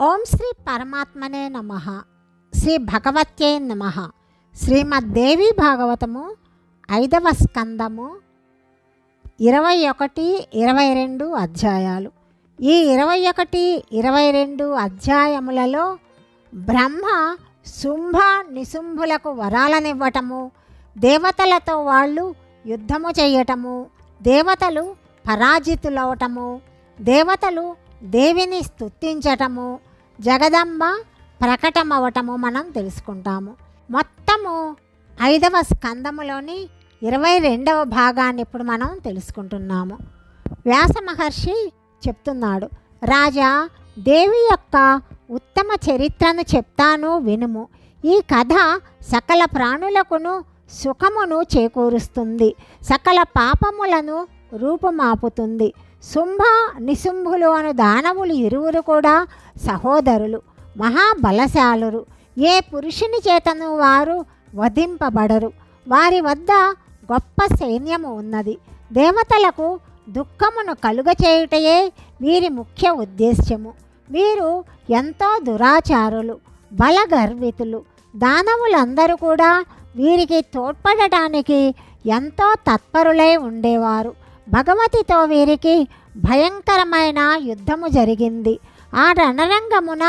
ఓం శ్రీ పరమాత్మనే నమ. శ్రీ భగవత్యే నమ. శ్రీమద్దేవి భాగవతము ఐదవ స్కందము ఇరవై ఒకటి ఇరవై రెండు అధ్యాయాలు. ఈ ఇరవై ఒకటి ఇరవై రెండు అధ్యాయములలో బ్రహ్మ శుంభ నిశుంభులకు వరాలనివ్వటము దేవతలతో వాళ్ళు యుద్ధము చేయటము దేవతలు పరాజితులవటము దేవతలు దేవిని స్తుతించటము జగదంబ ప్రకటమవటము మనం తెలుసుకుంటాము. మొత్తము ఐదవ స్కందములోని ఇరవై రెండవ భాగాన్ని ఇప్పుడు మనం తెలుసుకుంటున్నాము. వ్యాస మహర్షి చెప్తున్నాడు రాజా దేవి యొక్క ఉత్తమ చరిత్రను చెప్తాను వినుము. ఈ కథ సకల ప్రాణులకును సుఖమును చేకూరుస్తుంది. సకల పాపములను రూపుమాపుతుంది. శుంభ నిశుంభులు అను దానవులు ఇరువురు కూడా సహోదరులు మహాబలశాలురు. ఏ పురుషుని చేతను వారు వధింపబడరు. వారి వద్ద గొప్ప సైన్యము ఉన్నది. దేవతలకు దుఃఖమును కలుగచేయుటయే వీరి ముఖ్య ఉద్దేశ్యము. వీరు ఎంతో దురాచారులు బలగర్వితులు. దానవులందరూ కూడా వీరికి తోడ్పడటానికి ఎంతో తత్పరులై ఉండేవారు. భగవతితో వీరికి భయంకరమైన యుద్ధము జరిగింది. ఆ రణరంగమున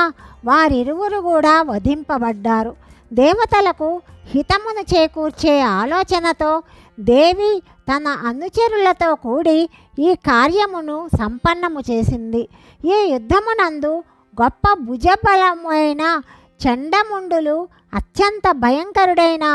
వారిరువురు కూడా వధింపబడ్డారు. దేవతలకు హితమును చేకూర్చే ఆలోచనతో దేవి తన అనుచరులతో కూడి ఈ కార్యమును సంపన్నము చేసింది. ఈ యుద్ధమునందు గొప్ప భుజబలమైన చండముండులు అత్యంత భయంకరుడైన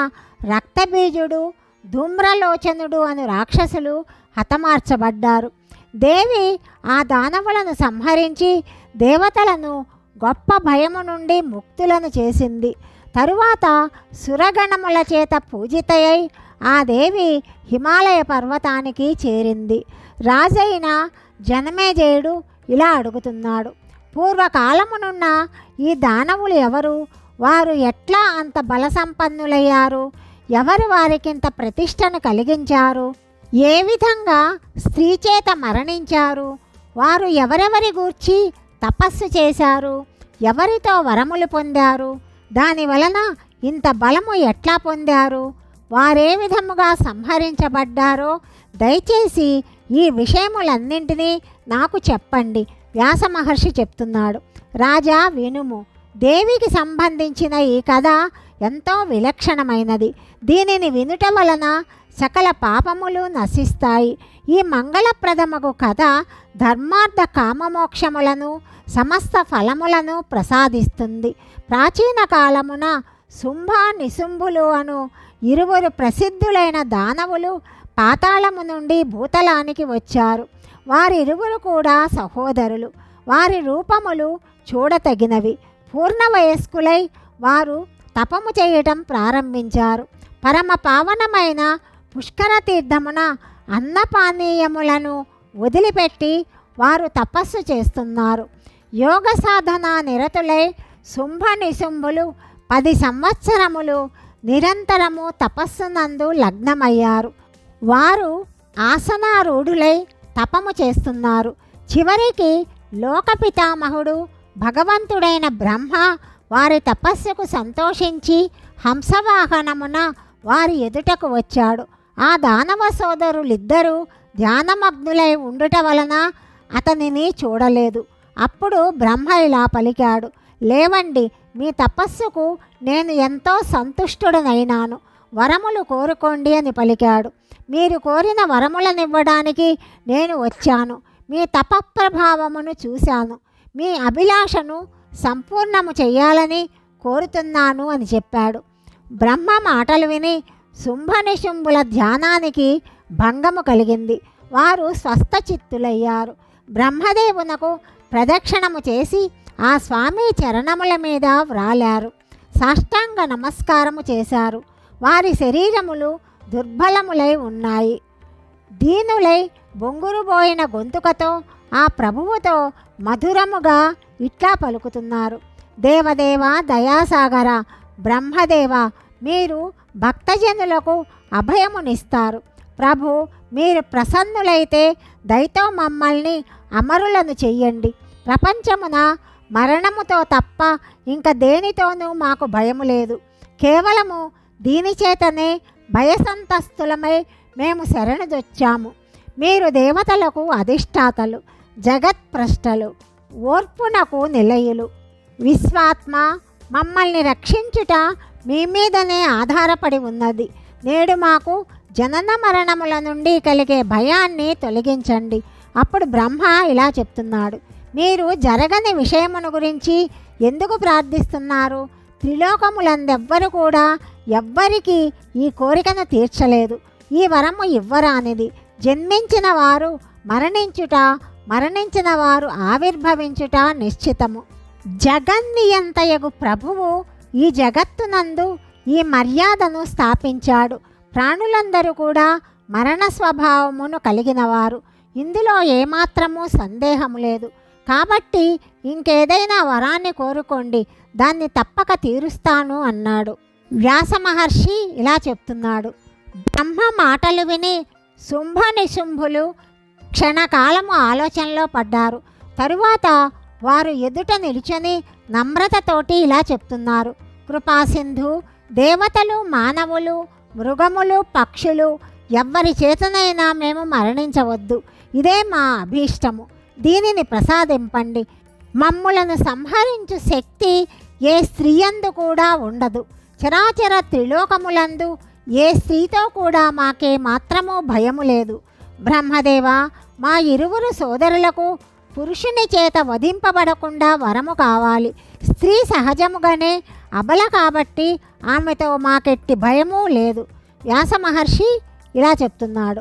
రక్తబీజుడు ధూమ్రలోచనుడు అను రాక్షసులు హతమార్చబడ్డారు. దేవి ఆ దానవులను సంహరించి దేవతలను గొప్ప భయము నుండి ముక్తులను చేసింది. తరువాత సురగణముల చేత పూజితయై ఆ దేవి హిమాలయ పర్వతానికి చేరింది. రాజైన జనమేజయుడు ఇలా అడుగుతున్నాడు పూర్వకాలమునున్న ఈ దానవులు ఎవరు? వారు ఎట్లా అంత బలసంపన్నులయ్యారు? ఎవరు వారికింత ప్రతిష్టను కలిగించారు? ఏ విధంగా స్త్రీ చేత మరణించారు? వారు ఎవరెవరి గూర్చి తపస్సు చేశారు? ఎవరితో వరములు పొందారు? దాని వలన ఇంత బలము ఎట్లా పొందారు? వారే విధముగా సంహరించబడ్డారో దయచేసి ఈ విషయములన్నింటినీ నాకు చెప్పండి. వ్యాస మహర్షి చెప్తున్నాడు. రాజా వినుము. దేవికి సంబంధించిన ఈ కథ ఎంతో విలక్షణమైనది. దీనిని వినుట వలన సకల పాపములు నశిస్తాయి. ఈ మంగళప్రదమగు కథ ధర్మార్థ కామమోక్షములను సమస్త ఫలములను ప్రసాదిస్తుంది. ప్రాచీన కాలమున శుంభ నిశుంభులు అను ఇరువురు ప్రసిద్ధులైన దానవులు పాతాళము నుండి భూతలానికి వచ్చారు. వారిరువురు కూడా సహోదరులు. వారి రూపములు చూడతగినవి. పూర్ణ వయస్కులై వారు తపము చేయటం ప్రారంభించారు. పరమ పావనమైన పుష్కర తీర్థమున అన్నపానీయములను వదిలిపెట్టి వారు తపస్సు చేస్తున్నారు. యోగ సాధన నిరతులై శుంభ నిశుంభులు పది సంవత్సరములు నిరంతరము తపస్సునందు లగ్నమయ్యారు. వారు ఆసనారూఢులై తపము చేస్తున్నారు. చివరికి లోకపితామహుడు భగవంతుడైన బ్రహ్మ వారి తపస్సుకు సంతోషించి హంసవాహనమున వారి ఎదుటకు వచ్చాడు. ఆ దానవ సోదరులిద్దరూ ధ్యానమగ్నులై ఉండుట వలన అతనిని చూడలేదు. అప్పుడు బ్రహ్మ ఇలా పలికాడు లేవండి మీ తపస్సుకు నేను ఎంతో సంతుష్టుడనైనాను. వరములు కోరుకోండి అని పలికాడు. మీరు కోరిన వరములనివ్వడానికి నేను వచ్చాను. మీ తపప్రభావమును చూశాను. మీ అభిలాషను సంపూర్ణము చెయ్యాలని కోరుతున్నాను అని చెప్పాడు. బ్రహ్మ మాటలు విని శుంభనిశుంభుల ధ్యానానికి భంగము కలిగింది. వారు స్వస్థచిత్తులయ్యారు. బ్రహ్మదేవునకు ప్రదక్షిణము చేసి ఆ స్వామి చరణముల మీద వ్రాలారు. సాష్టాంగ నమస్కారము చేశారు. వారి శరీరములు దుర్బలములై ఉన్నాయి. దీనులై బొంగురుబోయిన గొంతుకతో ఆ ప్రభువుతో మధురముగా ఇట్లా పలుకుతున్నారు. దేవదేవ దయాసాగర బ్రహ్మదేవ మీరు భక్తజనులకు అభయమునిస్తారు. ప్రభు మీరు ప్రసన్నులైతే దయతో మమ్మల్ని అమరులను చెయ్యండి. ప్రపంచమున మరణముతో తప్ప ఇంక దేనితోనూ మాకు భయము లేదు. కేవలము దీని చేతనే భయసంతస్తులమై మేము శరణుదొచ్చాము మీరు దేవతలకు అధిష్టాతలు. జగత్ప్రష్టలు ఓర్పునకు నిలయులు. విశ్వాత్మ మమ్మల్ని రక్షించుట మీ మీదనే ఆధారపడి ఉన్నది. నేడు మాకు జనన మరణముల నుండి కలిగే భయాన్ని తొలగించండి. అప్పుడు బ్రహ్మ ఇలా చెప్తున్నాడు. మీరు జరగని విషయమును గురించి ఎందుకు ప్రార్థిస్తున్నారు? త్రిలోకములందెవ్వరు కూడా ఎవ్వరికీ ఈ కోరికను తీర్చలేదు. ఈ వరము ఇవ్వరానిది. జన్మించిన వారు మరణించుట మరణించిన వారు ఆవిర్భవించుట నిశ్చితము. జగన్నియంతయగు ప్రభువు ఈ జగత్తునందు ఈ మర్యాదను స్థాపించాడు. ప్రాణులందరూ కూడా మరణ స్వభావమును కలిగినవారు. ఇందులో ఏమాత్రము సందేహము లేదు. కాబట్టి ఇంకేదైనా వరాన్ని కోరుకోండి. దాన్ని తప్పక తీరుస్తాను అన్నాడు. వ్యాస మహర్షి ఇలా చెప్తున్నాడు. బ్రహ్మ మాటలు విని శుంభ నిశుంభులు క్షణకాలము ఆలోచనలో పడ్డారు. తరువాత వారు ఎదుట నిలుచొని నమ్రతతోటి ఇలా చెప్తున్నారు. కృపాసింధు దేవతలు మానవులు మృగములు పక్షులు ఎవ్వరి చేతనైనా మేము మరణించవద్దు. ఇదే మా అభీష్టము. దీనిని ప్రసాదింపండి. మమ్ములను సంహరించు శక్తి ఏ స్త్రీయందు కూడా ఉండదు. చరాచర త్రిలోకములందు ఏ స్త్రీతో కూడా మాకే మాత్రము భయము లేదు. బ్రహ్మదేవ మా ఇరువురు సోదరులకు పురుషుని చేత వధింపబడకుండా వరము కావాలి. స్త్రీ సహజముగానే అబల కాబట్టి ఆమెతో మాకెట్టి భయమూ లేదు. వ్యాస మహర్షి ఇలా చెప్తున్నాడు.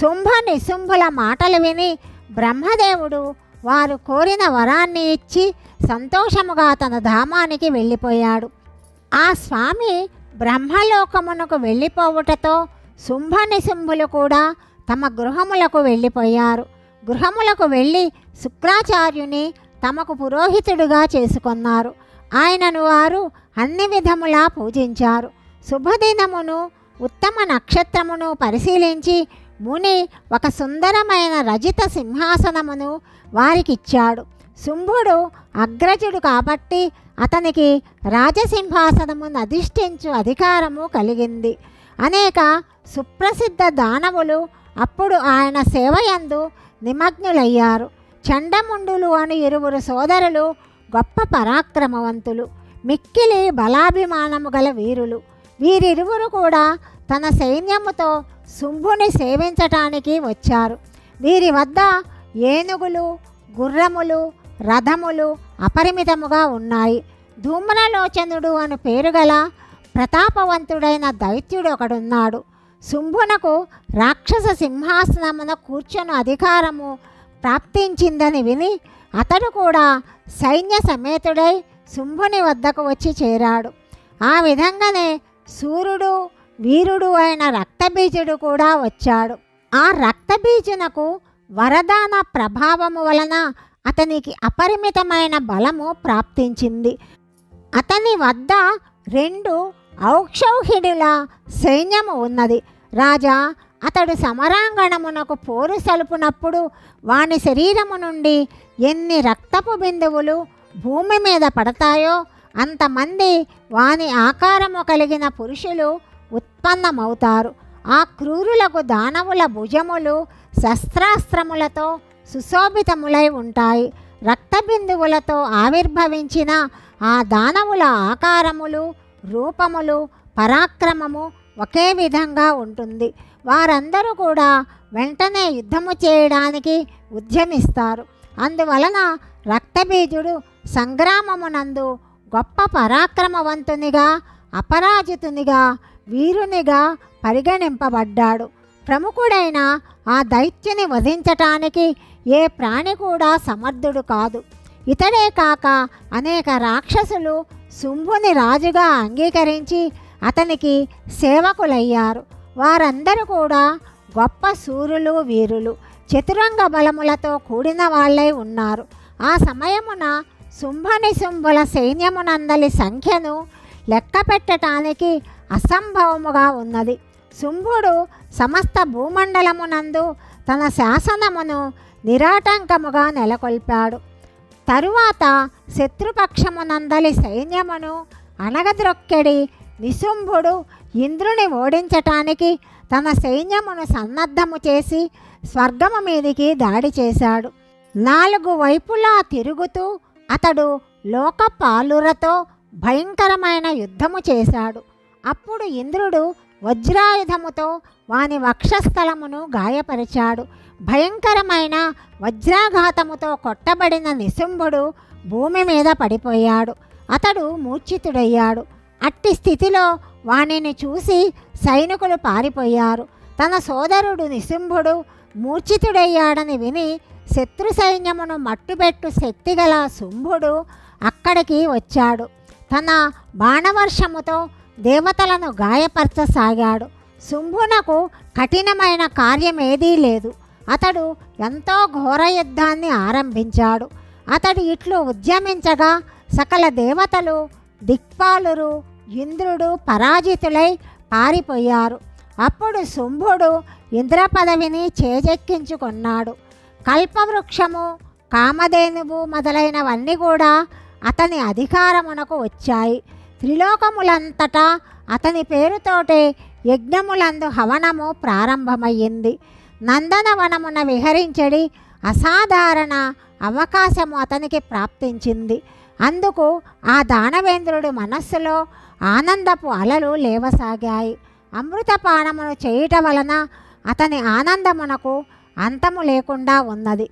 శుంభ నిశుంభుల మాటలు విని బ్రహ్మదేవుడు వారు కోరిన వరాన్ని ఇచ్చి సంతోషముగా తన ధామానికి వెళ్ళిపోయాడు. ఆ స్వామి బ్రహ్మలోకమునకు వెళ్ళిపోవుటతో శుంభ నిశుంభులు కూడా తమ గృహములకు వెళ్ళిపోయారు. గృహములకు వెళ్ళి శుక్రాచార్యుని తమకు పురోహితుడుగా చేసుకొన్నారు. ఆయనను వారు అన్ని విధములా పూజించారు. శుభదినమును ఉత్తమ నక్షత్రమును పరిశీలించి ముని ఒక సుందరమైన రజిత సింహాసనమును వారికిచ్చాడు. శుంభుడు అగ్రజుడు కాబట్టి అతనికి రాజసింహాసనమును అధిష్ఠించు అధికారము కలిగింది. అనేక సుప్రసిద్ధ దానవులు అప్పుడు ఆయన సేవయందు నిమగ్నులయ్యారు. చండముండులు అని ఇరువురు సోదరులు గొప్ప పరాక్రమవంతులు మిక్కిలి బలాభిమానము గల వీరులు. వీరిరువురు కూడా తన సైన్యముతో శుంభుని సేవించటానికి వచ్చారు. వీరి వద్ద ఏనుగులు గుర్రములు రథములు అపరిమితముగా ఉన్నాయి. ధూమ్రలోచనుడు అని పేరు గల ప్రతాపవంతుడైన దైత్యుడు ఒకడున్నాడు. శుంభునకు రాక్షస సింహాసనమున కూర్చొని అధికారము ప్రాప్తించిందని విని అతడు కూడా సైన్య సమేతుడై శుంభుని వద్దకు వచ్చి చేరాడు. ఆ విధంగానే సూర్యుడు వీరుడు అయిన రక్తబీజుడు కూడా వచ్చాడు. ఆ రక్తబీజునకు వరదాన ప్రభావము వలన అతనికి అపరిమితమైన బలము ప్రాప్తించింది. అతని వద్ద రెండు ఔక్షౌహిణుల సైన్యము ఉన్నది. రాజా అతడు సమరాంగణమునకు పోరు సలుపునప్పుడు వాని శరీరము నుండి ఎన్ని రక్తపు బిందువులు భూమి మీద పడతాయో అంతమంది వాని ఆకారము కలిగిన పురుషులు ఉత్పన్నమవుతారు. ఆ క్రూరులకు దానవుల భుజములు శస్త్రాస్త్రములతో సుశోభితములై ఉంటాయి. రక్తబిందువులతో ఆవిర్భవించిన ఆ దానవుల ఆకారములు రూపములు పరాక్రమము ఒకే విధంగా ఉంటుంది. వారందరూ కూడా వెంటనే యుద్ధము చేయడానికి ఉద్యమిస్తారు. అందువలన రక్తబీజుడు సంగ్రామమునందు గొప్ప పరాక్రమవంతునిగా అపరాజితునిగా వీరునిగా పరిగణింపబడ్డాడు. ప్రముఖుడైన ఆ దైత్యుని వధించటానికి ఏ ప్రాణి కూడా సమర్థుడు కాదు. ఇతడే కాక అనేక రాక్షసులు శుంభుని రాజుగా అంగీకరించి అతనికి సేవకులయ్యారు. వారందరూ కూడా గొప్ప సూర్యులు వీరులు చతురంగ బలములతో కూడిన వాళ్ళై ఉన్నారు. ఆ సమయమున శుంభనిశుంభుల సైన్యమునందలి సంఖ్యను లెక్క పెట్టడానికి అసంభవముగా ఉన్నది. శుంభుడు సమస్త భూమండలమునందు తన శాసనమును నిరాటంకముగా నెలకొల్పాడు. తరువాత శత్రుపక్షమునందలి సైన్యమును అనగద్రొక్కెడి నిశుంభుడు ఇంద్రుని ఓడించటానికి తన సైన్యమును సన్నద్ధము చేసి స్వర్గము మీదికి దాడి చేశాడు. నాలుగు వైపులా తిరుగుతూ అతడు లోకపాలురతో భయంకరమైన యుద్ధము చేశాడు. అప్పుడు ఇంద్రుడు వజ్రాయుధముతో వాని వక్షస్థలమును గాయపరిచాడు. భయంకరమైన వజ్రాఘాతముతో కొట్టబడిన నిశుంభుడు భూమి మీద పడిపోయాడు. అతడు మూర్ఛితుడయ్యాడు. అట్టి స్థితిలో వానిని చూసి సైనికులు పారిపోయారు. తన సోదరుడు నిశుంభుడు మూర్ఛితుడయ్యాడని విని శత్రు సైన్యమును మట్టుబెట్టు శక్తిగల శుంభుడు అక్కడికి వచ్చాడు. తన బాణవర్షముతో దేవతలను గాయపరచసాగాడు. శుంభునకు కఠినమైన కార్యమేదీ లేదు. అతడు ఎంతో ఘోర యుద్ధాన్ని ఆరంభించాడు. అతడు ఇట్లు ఉద్యమించగా సకల దేవతలు దిక్పాలురు ఇంద్రుడు పరాజితులై పారిపోయారు. అప్పుడు శుంభుడు ఇంద్ర పదవిని చేజెక్కించుకున్నాడు. కల్పవృక్షము కామధేనువు మొదలైనవన్నీ కూడా అతని అధికారమునకు వచ్చాయి. త్రిలోకములంతటా అతని పేరుతోటే యజ్ఞములందు హవనము ప్రారంభమయ్యింది. నందనవనమున విహరించడి అసాధారణ అవకాశము అతనికి ప్రాప్తించింది. అందుకు ఆ దానవేంద్రుడి మనస్సులో ఆనందపు అలలు లేవసాగాయి. అమృతపానమును చేయుట వలన అతని ఆనందమునకు అంతము లేకుండా ఉన్నది.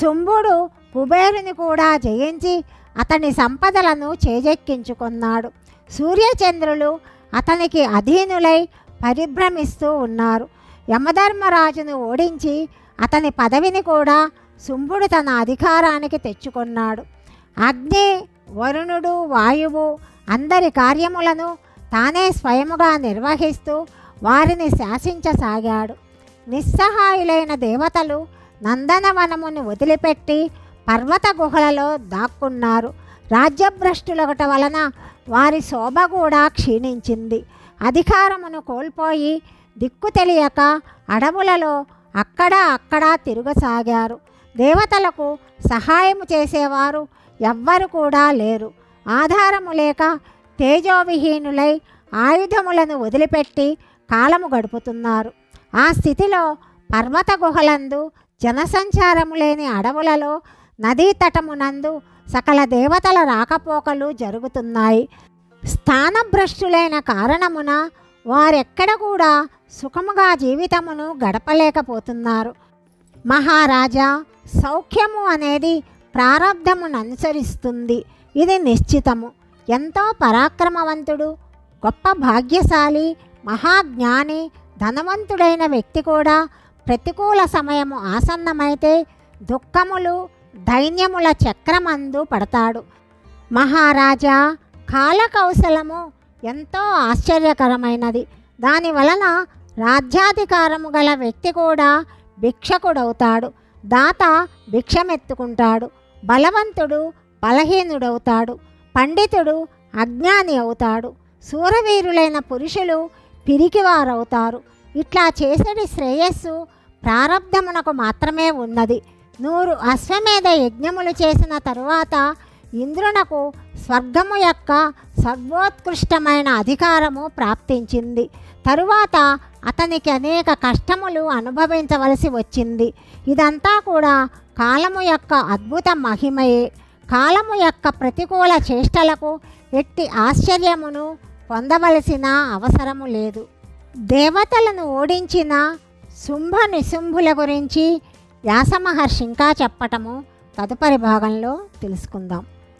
శుంభుడు కుబేరుని కూడా జయించి అతని సంపదలను చేజెక్కించుకున్నాడు. సూర్యచంద్రులు అతనికి అధీనులై పరిభ్రమిస్తూ ఉన్నారు. యమధర్మరాజును ఓడించి అతని పదవిని కూడా శుంభుడు తన అధికారానికి తెచ్చుకున్నాడు. అగ్ని వరుణుడు వాయువు అందరి కార్యములను తానే స్వయముగా నిర్వహిస్తూ వారిని శాసించసాగాడు. నిస్సహాయులైన దేవతలు నందనవనమును వదిలిపెట్టి పర్వత గుహలలో దాక్కున్నారు. రాజ్యభ్రష్టులొకట వలన వారి శోభ కూడా క్షీణించింది. అధికారమును కోల్పోయి దిక్కు తెలియక అడవులలో అక్కడ అక్కడ తిరగసాగారు. దేవతలకు సహాయము చేసేవారు ఎవ్వరు కూడా లేరు. ఆధారము లేక తేజోవిహీనులై ఆయుధములను వదిలిపెట్టి కాలము గడుపుతున్నారు. ఆ స్థితిలో పర్వత గుహలందు జనసంచారము లేని అడవులలో నదీ తటమునందు సకల దేవతల రాకపోకలు జరుగుతున్నాయి. స్థానభ్రష్టులైన కారణమున వారెక్కడ కూడా సుఖముగా జీవితమును గడపలేకపోతున్నారు. మహారాజా సౌఖ్యము అనేది ప్రారంధమును అనుసరిస్తుంది ఇది నిశ్చితము. ఎంతో పరాక్రమవంతుడు గొప్ప భాగ్యశాలి మహాజ్ఞాని ధనవంతుడైన వ్యక్తి కూడా ప్రతికూల సమయము ఆసన్నమైతే దుఃఖములు దైన్యముల చక్రమందు పడతాడు. మహారాజా కాలకౌశలము ఎంతో ఆశ్చర్యకరమైనది. దాని వలన రాజ్యాధికారము గల వ్యక్తి కూడా భిక్షకుడవుతాడు. దాత భిక్షమెత్తుకుంటాడు. బలవంతుడు బలహీనుడవుతాడు. పండితుడు అజ్ఞాని అవుతాడు. శూరవీరులైన పురుషులు పిరికివారవుతారు. ఇట్లా చేసేది శ్రేయస్సు ప్రారంధమునకు మాత్రమే ఉన్నది. నూరు అశ్వమేధ యజ్ఞములు చేసిన తరువాత ఇంద్రునకు స్వర్గము యొక్క సర్వోత్కృష్టమైన అధికారము ప్రాప్తించింది. తరువాత అతనికి అనేక కష్టములు అనుభవించవలసి వచ్చింది. ఇదంతా కూడా కాలము యొక్క అద్భుత మహిమయే. కాలము యొక్క ప్రతికూల చేష్టలకు ఎట్టి ఆశ్చర్యమును పొందవలసిన అవసరము లేదు. దేవతలను ఓడించిన శుంభ నిశుంభుల గురించి వ్యాసమహర్షి ఇంకా చెప్పటము తదుపరి భాగంలో తెలుసుకుందాం.